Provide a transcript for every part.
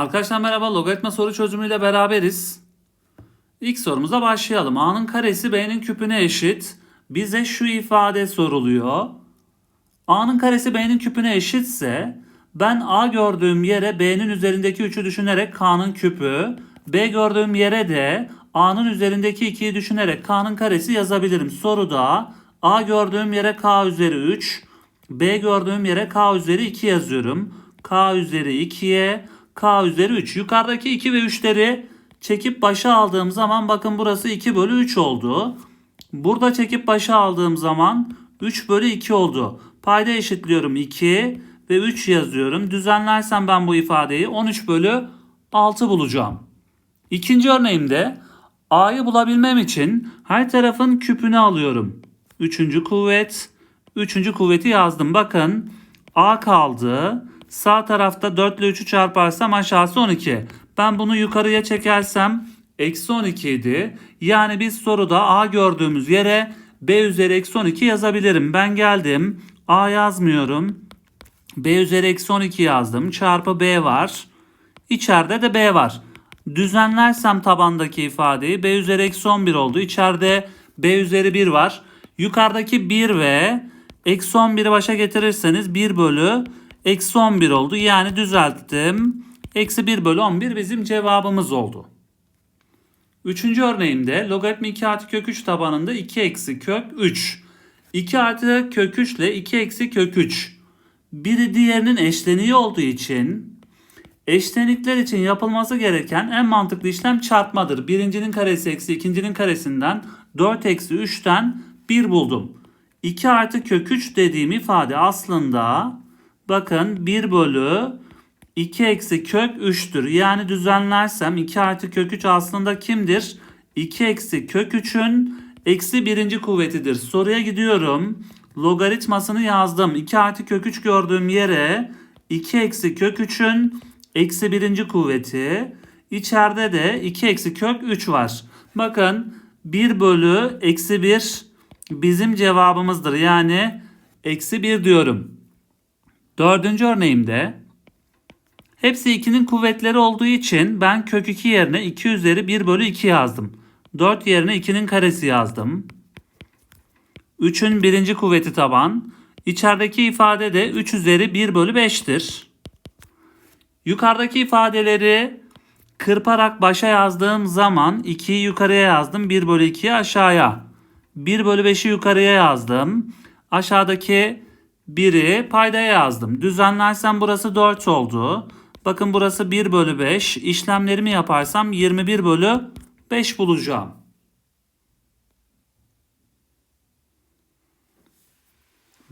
Arkadaşlar merhaba. Logaritma soru çözümüyle beraberiz. İlk sorumuza başlayalım. A'nın karesi B'nin küpüne eşit. Bize şu ifade soruluyor. A'nın karesi B'nin küpüne eşitse ben A gördüğüm yere B'nin üzerindeki 3'ü düşünerek K'nın küpü, B gördüğüm yere de A'nın üzerindeki 2'yi düşünerek K'nın karesi yazabilirim. Soruda A gördüğüm yere K üzeri 3, B gördüğüm yere K üzeri 2 yazıyorum. K üzeri 2'ye K üzeri 3. Yukarıdaki 2 ve 3'leri çekip başa aldığım zaman bakın burası 2 bölü 3 oldu. Burada çekip başa aldığım zaman 3 bölü 2 oldu. Payda eşitliyorum 2 ve 3 yazıyorum. Düzenlersem ben bu ifadeyi 13 bölü 6 bulacağım. İkinci örneğimde A'yı bulabilmem için her tarafın küpünü alıyorum. Üçüncü kuvvet. Üçüncü kuvveti yazdım. Bakın A kaldı. Sağ tarafta 4 ile 3'ü çarparsam aşağısı 12. Ben bunu yukarıya çekersem eksi 12 idi. Yani biz soruda A gördüğümüz yere B üzeri eksi 12 yazabilirim. Ben geldim. A yazmıyorum. B üzeri eksi 12 yazdım. Çarpı B var. İçeride de B var. Düzenlersem tabandaki ifadeyi B üzeri eksi 11 oldu. İçeride B üzeri 1 var. Yukarıdaki 1 ve eksi 11'i başa getirirseniz 1 bölü eksi 11 oldu. Yani düzelttim. Eksi 1 bölü 11 bizim cevabımız oldu. Üçüncü örneğimde logaritma 2 artı kök 3 tabanında 2 eksi kök 3. 2 artı kök 3 ile 2 eksi kök 3. Biri diğerinin eşleniği olduğu için eşlenikler için yapılması gereken en mantıklı işlem çarpmadır. Birincinin karesi eksi ikincinin karesinden 4 eksi 3'ten 1 buldum. 2 artı kök 3 dediğim ifade aslında bakın 1 bölü 2 eksi kök 3'tür. Yani düzenlersem 2 artı kök 3 aslında kimdir? 2 eksi kök 3'ün eksi birinci kuvvetidir. Soruya gidiyorum. Logaritmasını yazdım. 2 artı kök 3 gördüğüm yere 2 eksi kök 3'ün eksi birinci kuvveti. İçeride de 2 eksi kök 3 var. Bakın 1 bölü eksi 1 bizim cevabımızdır. Yani eksi 1 diyorum. Dördüncü örneğimde hepsi 2'nin kuvvetleri olduğu için ben kök 2 yerine 2 üzeri 1 bölü 2 yazdım. 4 yerine 2'nin karesi yazdım. 3'ün birinci kuvveti taban. İçerideki ifade de 3 üzeri 1 bölü 5'tir. Yukarıdaki ifadeleri kırparak başa yazdığım zaman 2'yi yukarıya yazdım. 1 bölü 2'yi aşağıya. 1 bölü 5'i yukarıya yazdım. Aşağıdaki 1'i paydaya yazdım. Düzenlersem burası 4 oldu. Bakın burası 1 bölü 5. İşlemlerimi yaparsam 21 bölü 5 bulacağım.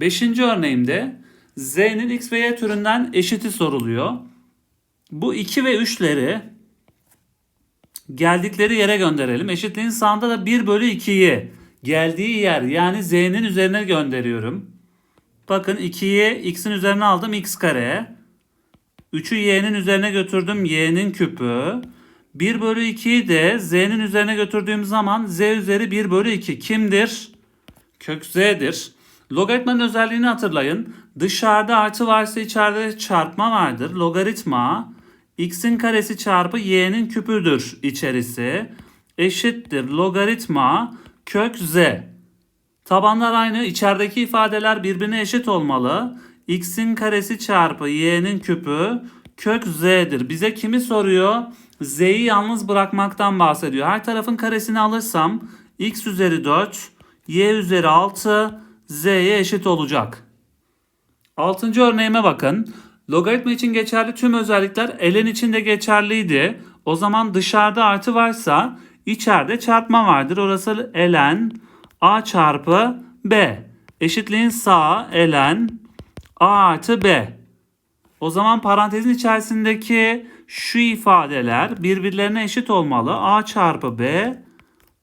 Beşinci örneğimde z'nin x ve y türünden eşiti soruluyor. Bu 2 ve 3'leri geldikleri yere gönderelim. Eşitliğin sağında da 1 bölü 2'yi geldiği yer yani z'nin üzerine gönderiyorum. Bakın 2'yi x'in üzerine aldım x kare. 3'ü y'nin üzerine götürdüm y'nin küpü. 1 bölü 2'yi de z'nin üzerine götürdüğüm zaman z üzeri 1 bölü 2 kimdir? Kök z'dir. Logaritmanın özelliğini hatırlayın. Dışarıda artı varsa içeride çarpma vardır. Logaritma x'in karesi çarpı y'nin küpüdür içerisi. Eşittir logaritma kök z. Tabanlar aynı. İçerideki ifadeler birbirine eşit olmalı. x'in karesi çarpı y'nin küpü kök z'dir. Bize kimi soruyor? z'yi yalnız bırakmaktan bahsediyor. Her tarafın karesini alırsam x üzeri 4, y üzeri 6, z'ye eşit olacak. Altıncı örneğime bakın. Logaritma için geçerli tüm özellikler ln için de geçerliydi. O zaman dışarıda artı varsa içeride çarpma vardır. Orası ln a çarpı b. Eşitliğin sağı ln a artı b. O zaman parantezin içerisindeki şu ifadeler birbirlerine eşit olmalı. a çarpı b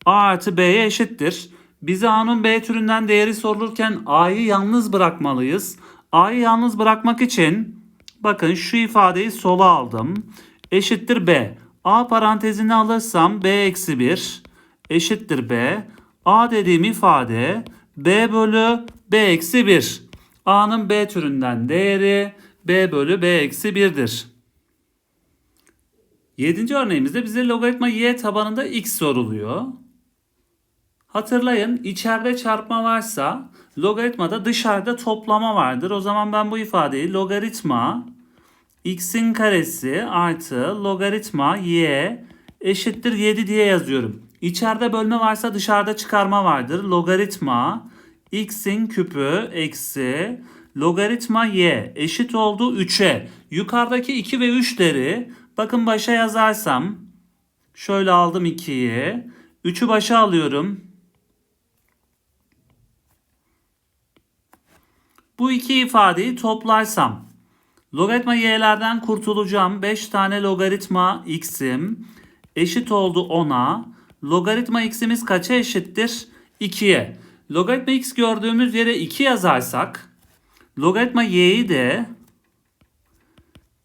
a artı b'ye eşittir. Bize a'nın b türünden değeri sorulurken a'yı yalnız bırakmalıyız. a'yı yalnız bırakmak için bakın şu ifadeyi sola aldım. Eşittir b. a parantezini alırsam b eksi 1 eşittir b. a dediğim ifade b bölü b eksi 1. a'nın b türünden değeri b bölü b eksi 1'dir. Yedinci örneğimizde bize logaritma y tabanında x soruluyor. Hatırlayın içeride çarpma varsa logaritmada dışarıda toplama vardır. O zaman ben bu ifadeyi logaritma x'in karesi artı logaritma y eşittir 7 diye yazıyorum. İçeride bölme varsa dışarıda çıkarma vardır. Logaritma x'in küpü eksi logaritma y eşit oldu 3'e. Yukarıdaki 2 ve 3'leri bakın başa yazarsam şöyle aldım 2'yi. 3'ü başa alıyorum. Bu iki ifadeyi toplarsam logaritma y'lerden kurtulacağım. 5 tane logaritma x'im eşit oldu 10'a. Logaritma x'imiz kaça eşittir? 2'ye. Logaritma x gördüğümüz yere 2 yazarsak logaritma y'yi de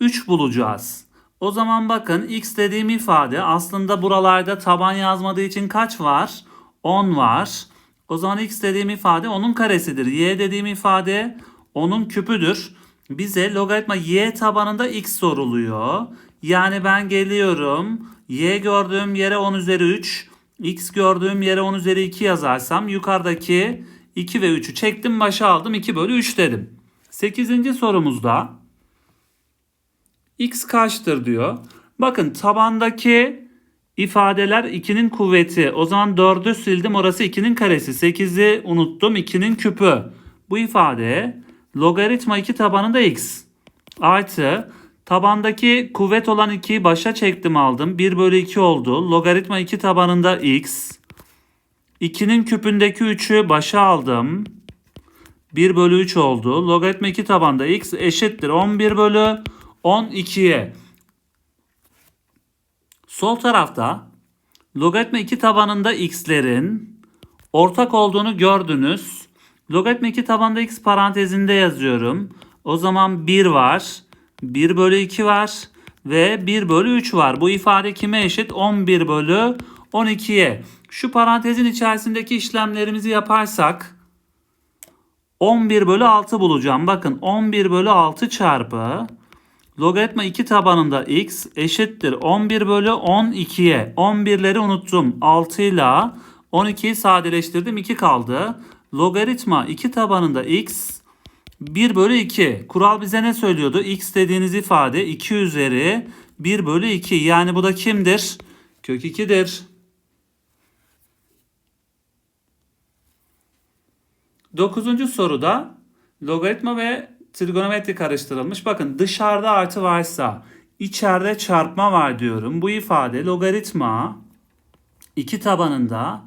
3 bulacağız. O zaman bakın x dediğim ifade aslında buralarda taban yazmadığı için kaç var? 10 var. O zaman x dediğim ifade onun karesidir. Y dediğim ifade onun küpüdür. Bize logaritma y tabanında x soruluyor. Yani ben geliyorum. Y gördüğüm yere 10 üzeri 3. X gördüğüm yere 10 üzeri 2 yazarsam yukarıdaki 2 ve 3'ü çektim başa aldım 2 bölü 3 dedim. 8. sorumuzda x kaçtır diyor. Bakın tabandaki ifadeler 2'nin kuvveti. O zaman 4'ü sildim orası 2'nin karesi. 8'i unuttum 2'nin küpü. Bu ifade logaritma 2 tabanında x artı tabandaki kuvvet olan 2'yi başa çektim aldım. 1 bölü 2 oldu. Logaritma 2 tabanında x. 2'nin küpündeki 3'ü başa aldım. 1 bölü 3 oldu. Logaritma 2 tabanda x eşittir 11 bölü 12'ye. Sol tarafta logaritma 2 tabanında x'lerin ortak olduğunu gördünüz. Logaritma 2 tabanda x parantezinde yazıyorum. O zaman 1 var. 1 bölü 2 var. Ve 1 bölü 3 var. Bu ifade kime eşit? 11 bölü 12'ye. Şu parantezin içerisindeki işlemlerimizi yaparsak 11 bölü 6 bulacağım. Bakın 11 bölü 6 çarpı logaritma 2 tabanında x eşittir 11 bölü 12'ye. 11'leri unuttum. 6 ile 12'yi sadeleştirdim. 2 kaldı. Logaritma 2 tabanında x 1 bölü 2. Kural bize ne söylüyordu? x dediğiniz ifade 2 üzeri 1 bölü 2. Yani bu da kimdir? Kök 2'dir. Dokuzuncu soruda logaritma ve trigonometri karıştırılmış. Bakın dışarıda artı varsa içeride çarpma var diyorum. Bu ifade logaritma 2 tabanında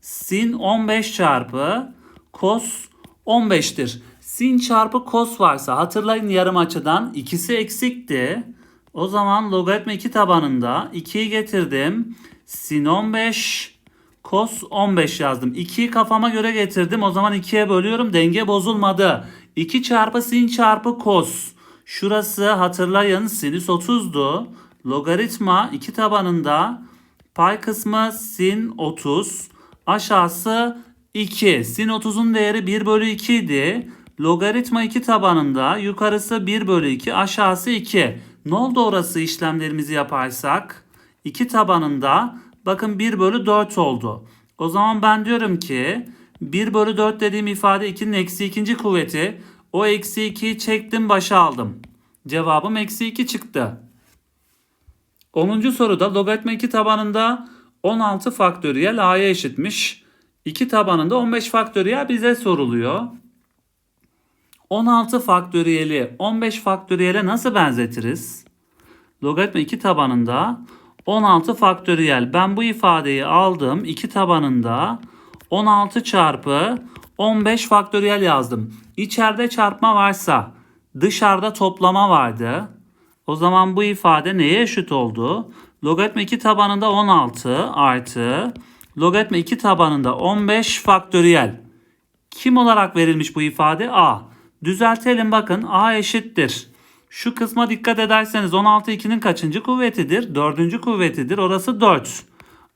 sin 15 çarpı cos 15'tir. Sin çarpı cos varsa hatırlayın yarım açıdan ikisi eksikti. O zaman logaritma 2 tabanında 2'yi getirdim. Sin 15 cos 15 yazdım. 2'yi kafama göre getirdim. O zaman 2'ye bölüyorum. Denge bozulmadı. 2 çarpı sin çarpı cos. Şurası hatırlayın sinüs 30'du. Logaritma 2 tabanında pay kısmı sin 30. Aşağısı 2. Sin 30'un değeri 1 bölü 2 idi. Logaritma 2 tabanında yukarısı 1 bölü 2 aşağısı 2. Ne oldu orası işlemlerimizi yaparsak? 2 tabanında bakın 1 bölü 4 oldu. O zaman ben diyorum ki 1 bölü 4 dediğim ifade 2'nin eksi ikinci kuvveti. O eksi 2'yi çektim başa aldım. Cevabım eksi 2 çıktı. 10. soruda logaritma 2 tabanında 16 faktöriyel a'ya eşitmiş. 2 tabanında 15 faktöriyel bize soruluyor. 16 faktöriyeli 15 faktöriyele nasıl benzetiriz? Logaritma 2 tabanında 16 faktöriyel. Ben bu ifadeyi aldım. 2 tabanında 16 çarpı 15 faktöriyel yazdım. İçeride çarpma varsa dışarıda toplama vardı. O zaman bu ifade neye eşit oldu? Logaritma 2 tabanında 16 artı logaritma 2 tabanında 15 faktöriyel. Kim olarak verilmiş bu ifade? A. Düzeltelim bakın A eşittir. Şu kısma dikkat ederseniz 16 2'nin kaçıncı kuvvetidir? Dördüncü kuvvetidir. Orası 4.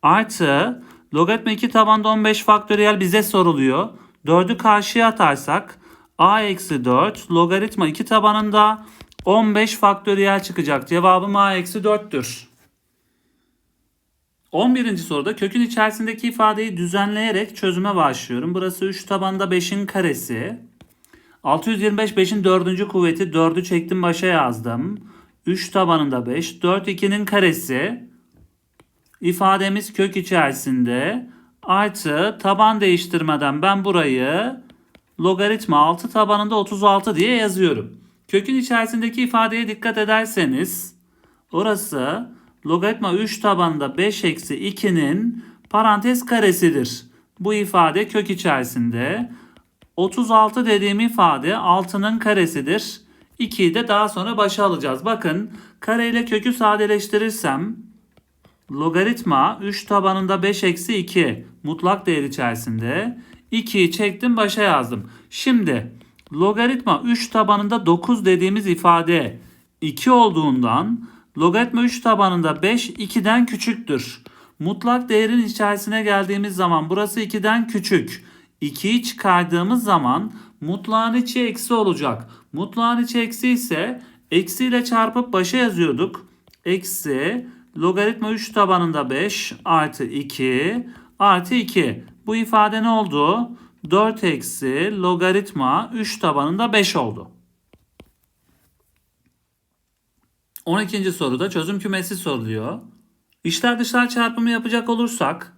Artı logaritma 2 tabanda 15 faktöriyel bize soruluyor. 4'ü karşıya atarsak a eksi 4 logaritma 2 tabanında 15 faktöriyel çıkacak. Cevabım a eksi 4'tür. 11. soruda kökün içerisindeki ifadeyi düzenleyerek çözüme başlıyorum. Burası 3 tabanda 5'in karesi. 625 5'in 4. kuvveti 4'ü çektim başa yazdım. 3 tabanında 5. 4 2'nin karesi. İfademiz kök içerisinde. Artı taban değiştirmeden ben burayı logaritma 6 tabanında 36 diye yazıyorum. Kökün içerisindeki ifadeye dikkat ederseniz orası logaritma 3 tabanında 5 eksi 2'nin parantez karesidir. Bu ifade kök içerisinde. 36 dediğim ifade 6'nın karesidir. 2'yi de daha sonra başa alacağız. Bakın kareyle kökü sadeleştirirsem logaritma 3 tabanında 5 eksi 2 mutlak değer içerisinde 2'yi çektim başa yazdım. Şimdi logaritma 3 tabanında 9 dediğimiz ifade 2 olduğundan logaritma 3 tabanında 5 2'den küçüktür. Mutlak değerin içerisine geldiğimiz zaman burası 2'den küçük. 2'yi çıkardığımız zaman mutlağın içi eksi olacak. Mutlağın içi eksi ise eksiyle çarpıp başa yazıyorduk. Eksi logaritma 3 tabanında 5 artı 2 artı 2. Bu ifade ne oldu? 4 eksi logaritma 3 tabanında 5 oldu. 12. soruda çözüm kümesi soruluyor. İçler dışlar çarpımı yapacak olursak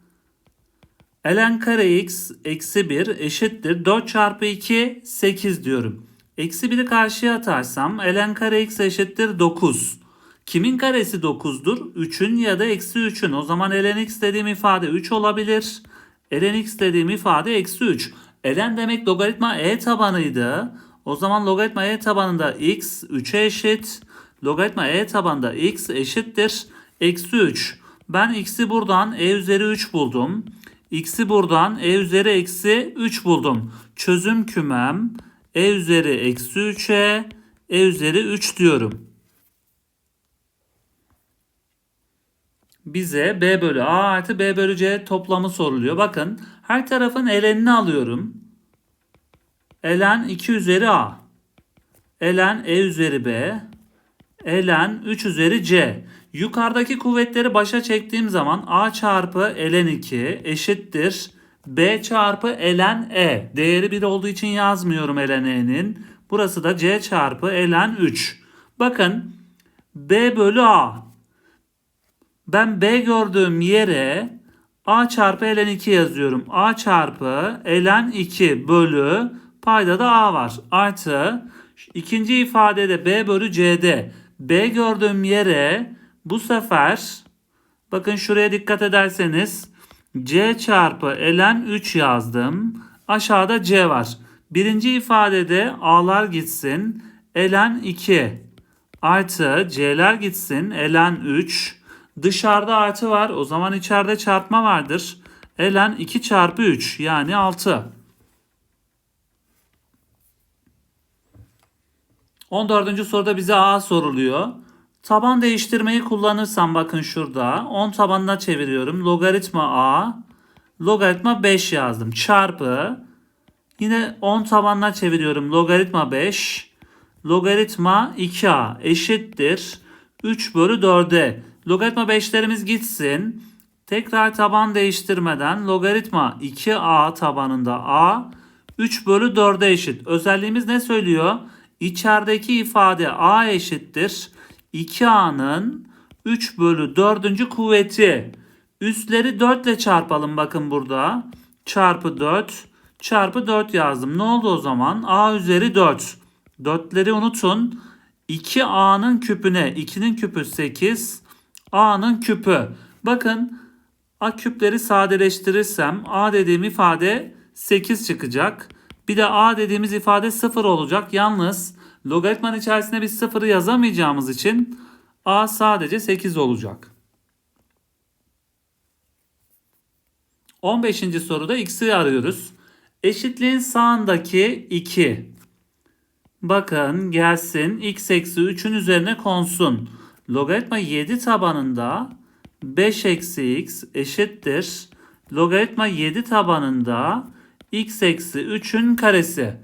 ln kare x eksi 1 eşittir 4 çarpı 2 8 diyorum. Eksi 1'i karşıya atarsam ln kare x eşittir 9. Kimin karesi 9'dur? 3'ün ya da eksi 3'ün. O zaman ln x dediğim ifade 3 olabilir. ln x dediğim ifade eksi 3. ln demek logaritma e tabanıydı. O zaman logaritma e tabanında x 3'e eşit. Logaritma e tabanında x eşittir. Eksi 3. Ben x'i buradan e üzeri 3 buldum. X'i buradan e üzeri eksi 3 buldum. Çözüm kümem e üzeri eksi 3'e e üzeri 3 diyorum. Bize b bölü a artı b bölü c toplamı soruluyor. Bakın her tarafın elenini alıyorum. Elen 2 üzeri a. Elen e üzeri b. Elen 3 üzeri c. Yukarıdaki kuvvetleri başa çektiğim zaman a çarpı elen 2 eşittir. b çarpı elen e. Değeri 1 olduğu için yazmıyorum elen e'nin. Burası da c çarpı elen 3. Bakın b bölü a. Ben b gördüğüm yere a çarpı elen 2 yazıyorum. a çarpı elen 2 bölü payda da a var. Artı ikinci ifadede b bölü c'de b gördüğüm yere bu sefer bakın şuraya dikkat ederseniz c çarpı elen 3 yazdım. Aşağıda c var. Birinci ifadede a'lar gitsin. elen 2 artı c'ler gitsin. elen 3 Dışarıda artı var. O zaman içeride çarpma vardır. elen 2 çarpı 3 yani 6. 14. soruda bize A soruluyor. Taban değiştirmeyi kullanırsam bakın şurada 10 tabanına çeviriyorum. Logaritma A logaritma 5 yazdım. Çarpı yine 10 tabanına çeviriyorum. Logaritma 5 logaritma 2A eşittir 3 bölü 4'e. Logaritma 5'lerimiz gitsin. Tekrar taban değiştirmeden logaritma 2A tabanında A 3 bölü 4'e eşit. Özelliğimiz ne söylüyor? İçerideki ifade A eşittir. 2A'nın 3 bölü 4. kuvveti. Üstleri 4 ile çarpalım bakın burada. Çarpı 4 çarpı 4 yazdım. Ne oldu o zaman? A üzeri 4. 4'leri unutun. 2A'nın küpüne 2'nin küpü 8. A'nın küpü. Bakın A küpleri sadeleştirirsem A dediğim ifade 8 çıkacak. Bir de A dediğimiz ifade 0 olacak. Yalnız logaritmanın içerisine biz 0'ı yazamayacağımız için A sadece 8 olacak. 15. soruda x'i arıyoruz. Eşitliğin sağındaki 2. Bakın gelsin x eksi 3'ün üzerine konsun. Logaritma 7 tabanında 5 eksi x eşittir. Logaritma 7 tabanında x eksi 3'ün karesi.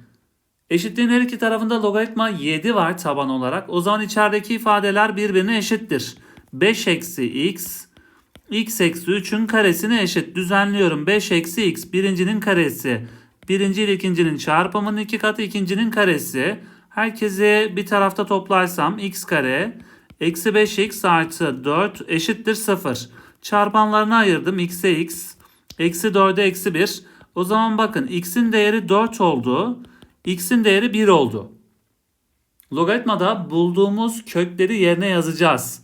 Eşitliğin her iki tarafında logaritma 7 var taban olarak. O zaman içerideki ifadeler birbirine eşittir. 5 eksi x x eksi 3'ün karesine eşit. Düzenliyorum. 5 eksi x birincinin karesi. Birinci ile ikincinin çarpımının iki katı ikincinin karesi. Herkesi bir tarafta toplarsam x kare eksi 5x artı 4 eşittir 0. Çarpanlarını ayırdım. x'e x. Eksi 4'e eksi 1. O zaman bakın x'in değeri 4 oldu. X'in değeri 1 oldu. Logaritmada bulduğumuz kökleri yerine yazacağız.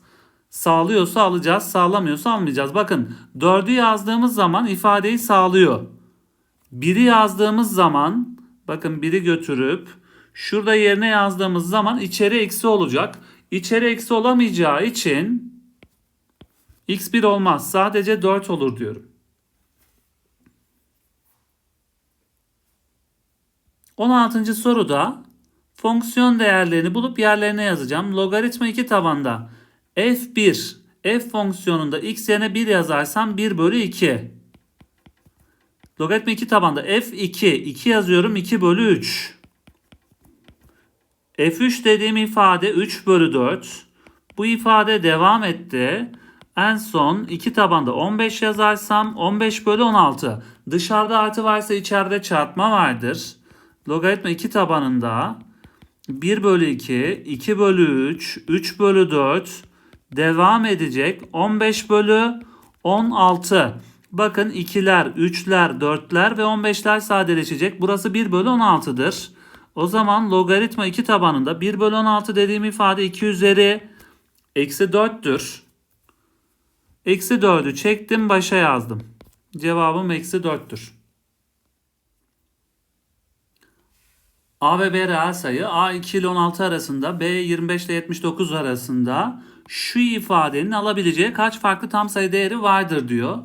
Sağlıyorsa alacağız, sağlamıyorsa almayacağız. Bakın 4'ü yazdığımız zaman ifadeyi sağlıyor. 1'i yazdığımız zaman bakın 1'i götürüp şurada yerine yazdığımız zaman içeri eksi olacak. İçeri eksi olamayacağı için x1 olmaz. Sadece 4 olur diyorum. 16. soruda fonksiyon değerlerini bulup yerlerine yazacağım. Logaritma 2 tabanda f1 f fonksiyonunda x yerine 1 yazarsam 1 bölü 2. Logaritma 2 tabanda f2 2 yazıyorum 2 bölü 3. f3 dediğim ifade 3 bölü 4. Bu ifade devam etti. En son 2 tabanda 15 yazarsam 15 bölü 16. Dışarıda artı varsa içeride çarpma vardır. Logaritma 2 tabanında 1 bölü 2, 2 bölü 3, 3 bölü 4 devam edecek. 15 bölü 16. Bakın 2'ler, 3'ler, 4'ler ve 15'ler sadeleşecek. Burası 1 bölü 16'dır. O zaman logaritma 2 tabanında 1 bölü 16 dediğim ifade 2 üzeri eksi 4'tür. Eksi 4'ü çektim başa yazdım. Cevabım eksi 4'tür. A ve B reel sayı A 2 ile 16 arasında B 25 ile 79 arasında şu ifadenin alabileceği kaç farklı tam sayı değeri vardır diyor.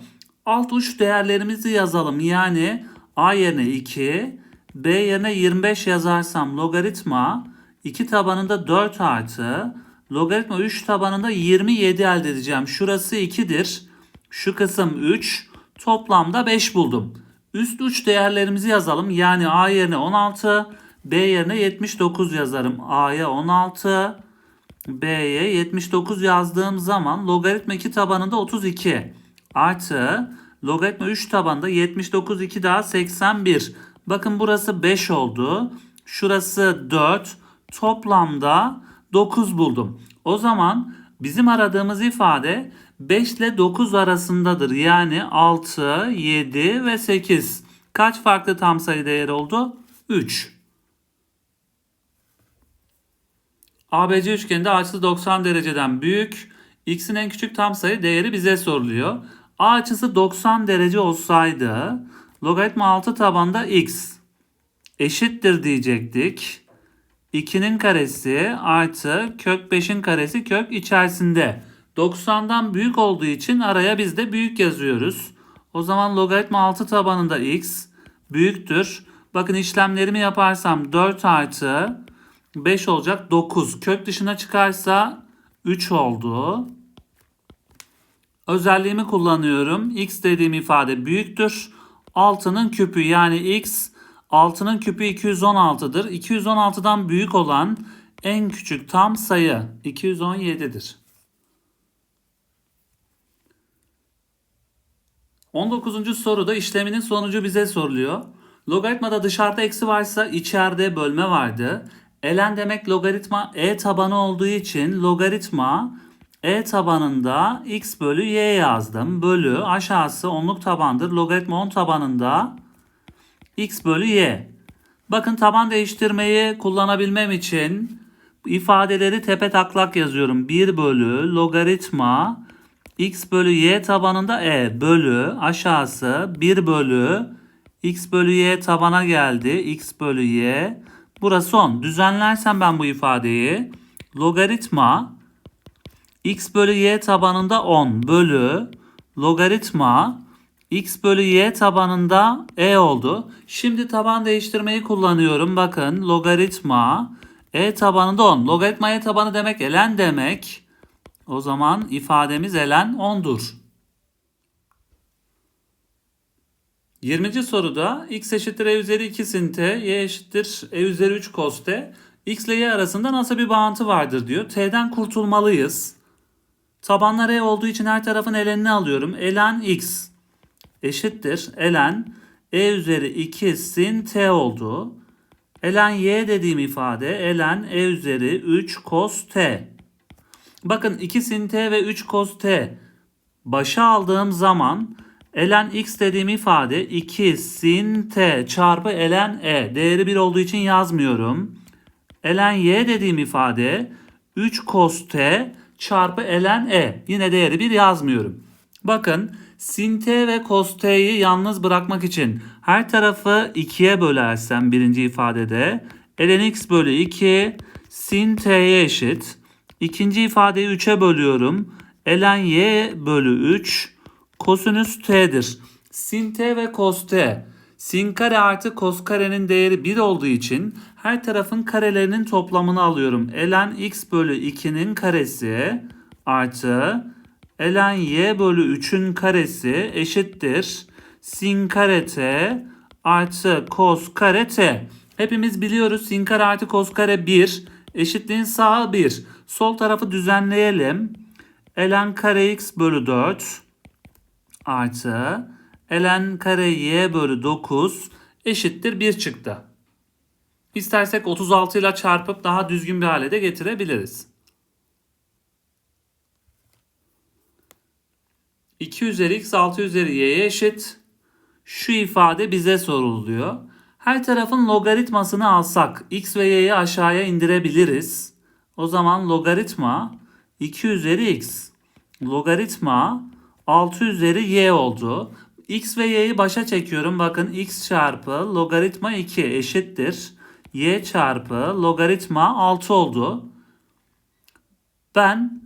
Alt uç değerlerimizi yazalım. Yani A yerine 2, B yerine 25 yazarsam logaritma 2 tabanında 4 artı logaritma 3 tabanında 27 elde edeceğim. Şurası 2'dir. Şu kısım 3. Toplamda 5 buldum. Üst uç değerlerimizi yazalım. Yani A yerine 16, B yerine 79 yazarım. A'ya 16, B'ye 79 yazdığım zaman logaritma 2 tabanında 32 artı logaritma 3 tabanında 79 2 daha 81. Bakın burası 5 oldu. Şurası 4. Toplamda 9 buldum. O zaman bizim aradığımız ifade 5 ile 9 arasındadır. Yani 6, 7 ve 8. Kaç farklı tam sayı değeri oldu? 3. ABC üçgeninde açısı 90 dereceden büyük. X'in en küçük tam sayı değeri bize soruluyor. A açısı 90 derece olsaydı logaritma 6 tabanda x eşittir diyecektik. 2'nin karesi artı kök 5'in karesi kök içerisinde. 90'dan büyük olduğu için araya biz de büyük yazıyoruz. O zaman logaritma 6 tabanında x büyüktür. Bakın işlemlerimi yaparsam 4 artı 5 olacak 9. Kök dışına çıkarsa 3 oldu. Özelliğimi kullanıyorum. X dediğim ifade büyüktür. 6'nın küpü yani x 6'nın küpü 216'dır. 216'dan büyük olan en küçük tam sayı 217'dir. 19. soruda işleminin sonucu bize soruluyor. Logaritmada dışarıda eksi varsa içeride bölme vardı. Elen demek logaritma e tabanı olduğu için logaritma e tabanında x bölü y yazdım. Bölü aşağısı onluk tabandır. Logaritma 10 tabanında x bölü y. Bakın taban değiştirmeyi kullanabilmem için ifadeleri tepe taklak yazıyorum. 1 bölü logaritma x bölü y tabanında e bölü aşağısı 1 bölü x bölü y tabana geldi. x bölü y. Burası 10. Düzenlersem ben bu ifadeyi logaritma x bölü y tabanında 10 bölü logaritma x bölü y tabanında e oldu. Şimdi taban değiştirmeyi kullanıyorum. Bakın logaritma e tabanında 10. Logaritma e tabanı demek elen demek. O zaman ifademiz elen 10'dur. 20. soruda x eşittir e üzeri 2 sinte, y eşittir e üzeri 3 koste. x ile y arasında nasıl bir bağıntı vardır diyor. T'den kurtulmalıyız. Tabanlar e olduğu için her tarafın elenini alıyorum. Elen x eşittir. Elen e üzeri 2 sin t oldu. Elen y dediğim ifade elen e üzeri 3 cos t. Bakın 2 sin t ve 3 cos t başa aldığım zaman elen x dediğim ifade 2 sin t çarpı elen e. Değeri 1 olduğu için yazmıyorum. Elen y dediğim ifade 3 cos t çarpı elen e. Yine değeri 1 yazmıyorum. Bakın sin t ve cos t'yi yalnız bırakmak için her tarafı 2'ye bölersem birinci ifadede ln x bölü 2 sin t'ye eşit. İkinci ifadeyi 3'e bölüyorum. ln y bölü 3 kosinüs t'dir. Sin t ve cos t. Sin kare artı cos karenin değeri 1 olduğu için her tarafın karelerinin toplamını alıyorum. ln x bölü 2'nin karesi artı ln y bölü 3'ün karesi eşittir. Sin kare t artı cos kare t. Hepimiz biliyoruz sin kare artı cos kare 1. Eşitliğin sağı 1. Sol tarafı düzenleyelim. ln kare x bölü 4 artı ln kare y bölü 9 eşittir 1 çıktı. İstersek 36 ile çarpıp daha düzgün bir hale de getirebiliriz. 2 üzeri x 6 üzeri y'ye eşit. Şu ifade bize soruluyor. Her tarafın logaritmasını alsak x ve y'yi aşağıya indirebiliriz. O zaman logaritma 2 üzeri x logaritma 6 üzeri y oldu. x ve y'yi başa çekiyorum. Bakın x çarpı logaritma 2 eşittir. y çarpı logaritma 6 oldu. Ben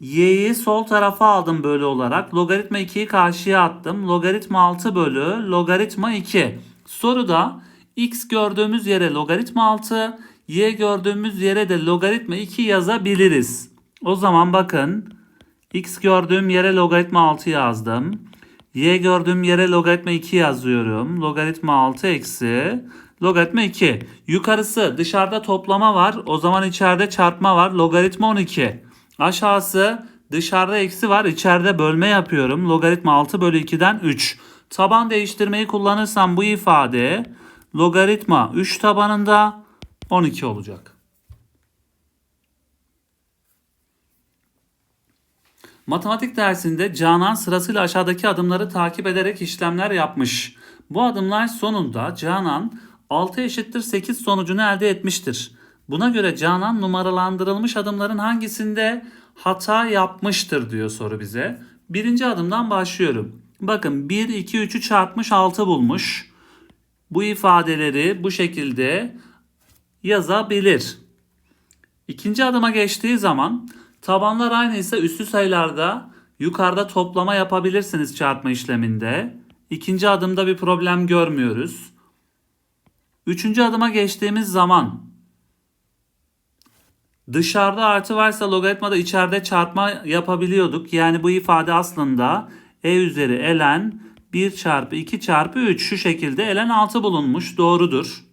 y'yi sol tarafa aldım böyle olarak. Logaritma 2'yi karşıya attım. Logaritma 6 bölü logaritma 2. Soruda x gördüğümüz yere logaritma 6, y gördüğümüz yere de logaritma 2 yazabiliriz. O zaman bakın x gördüğüm yere logaritma 6 yazdım. y gördüğüm yere logaritma 2 yazıyorum. Logaritma 6 eksi logaritma 2. Yukarısı dışarıda toplama var. O zaman içeride çarpma var. Logaritma 12. Aşağısı dışarıda eksi var. içeride bölme yapıyorum. Logaritma 6 bölü 2'den 3. Taban değiştirmeyi kullanırsam bu ifade logaritma 3 tabanında 12 olacak. Matematik dersinde Canan sırasıyla aşağıdaki adımları takip ederek işlemler yapmış. Bu adımlar sonunda Canan 6 eşittir 8 sonucunu elde etmiştir. Buna göre Canan numaralandırılmış adımların hangisinde hata yapmıştır diyor soru bize. Birinci adımdan başlıyorum. Bakın 1, 2, 3'ü çarpmış 6 bulmuş. Bu ifadeleri bu şekilde yazabilir. İkinci adıma geçtiği zaman tabanlar aynıysa üstü sayılarda yukarıda toplama yapabilirsiniz çarpma işleminde. İkinci adımda bir problem görmüyoruz. Üçüncü adıma geçtiğimiz zaman dışarıda artı varsa logaritmada içeride çarpma yapabiliyorduk. Yani bu ifade aslında e üzeri ln 1 çarpı 2 çarpı 3 şu şekilde ln 6 bulunmuş. Doğrudur.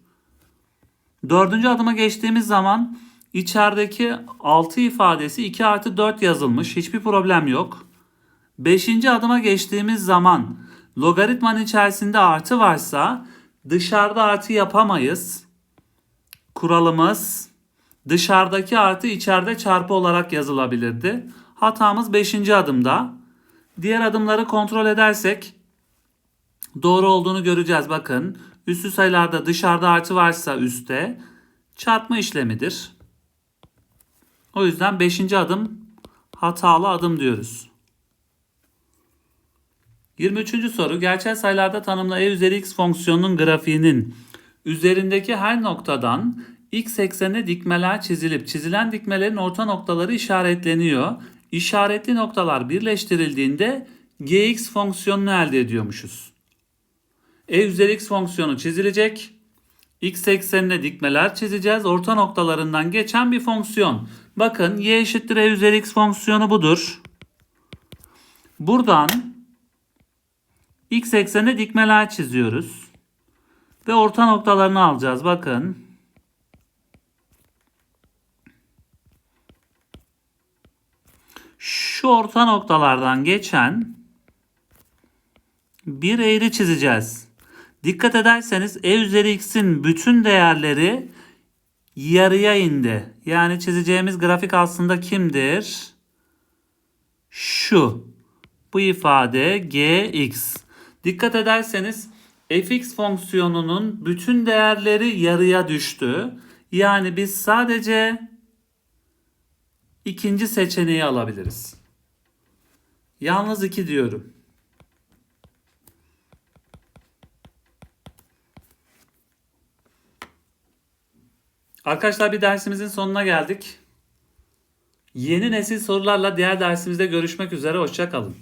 Dördüncü adıma geçtiğimiz zaman içerideki 6 ifadesi 2 artı 4 yazılmış. Hiçbir problem yok. Beşinci adıma geçtiğimiz zaman logaritmanın içerisinde artı varsa dışarıda artı yapamayız. Kuralımız dışarıdaki artı içeride çarpı olarak yazılabilirdi. Hatamız 5. adımda. Diğer adımları kontrol edersek doğru olduğunu göreceğiz. Bakın üstü sayılarda dışarıda artı varsa üstte çarpma işlemidir. O yüzden 5. adım hatalı adım diyoruz. 23. soru gerçel sayılarda tanımlı e üzeri x fonksiyonunun grafiğinin üzerindeki her noktadan x eksenine dikmeler çizilip çizilen dikmelerin orta noktaları işaretleniyor. İşaretli noktalar birleştirildiğinde gx fonksiyonunu elde ediyormuşuz. e üzeri x fonksiyonu çizilecek. x eksenine dikmeler çizeceğiz. Orta noktalarından geçen bir fonksiyon. Bakın y eşittir e üzeri x fonksiyonu budur. Buradan x eksenine dikmeler çiziyoruz. Ve orta noktalarını alacağız. Bakın. Şu orta noktalardan geçen bir eğri çizeceğiz. Dikkat ederseniz e üzeri x'in bütün değerleri yarıya indi. Yani çizeceğimiz grafik aslında kimdir? Şu. Bu ifade gx. Dikkat ederseniz fx fonksiyonunun bütün değerleri yarıya düştü. Yani biz sadece ikinci seçeneği alabiliriz. Yalnız 2 diyorum. Arkadaşlar bir dersimizin sonuna geldik. Yeni nesil sorularla diğer dersimizde görüşmek üzere. Hoşçakalın.